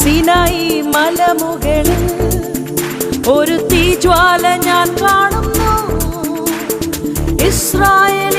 സിനായി മലമുകളിൽ ഒരു തീജ്വാല ഞാൻ കാണുന്നു. ഇസ്രായേൽ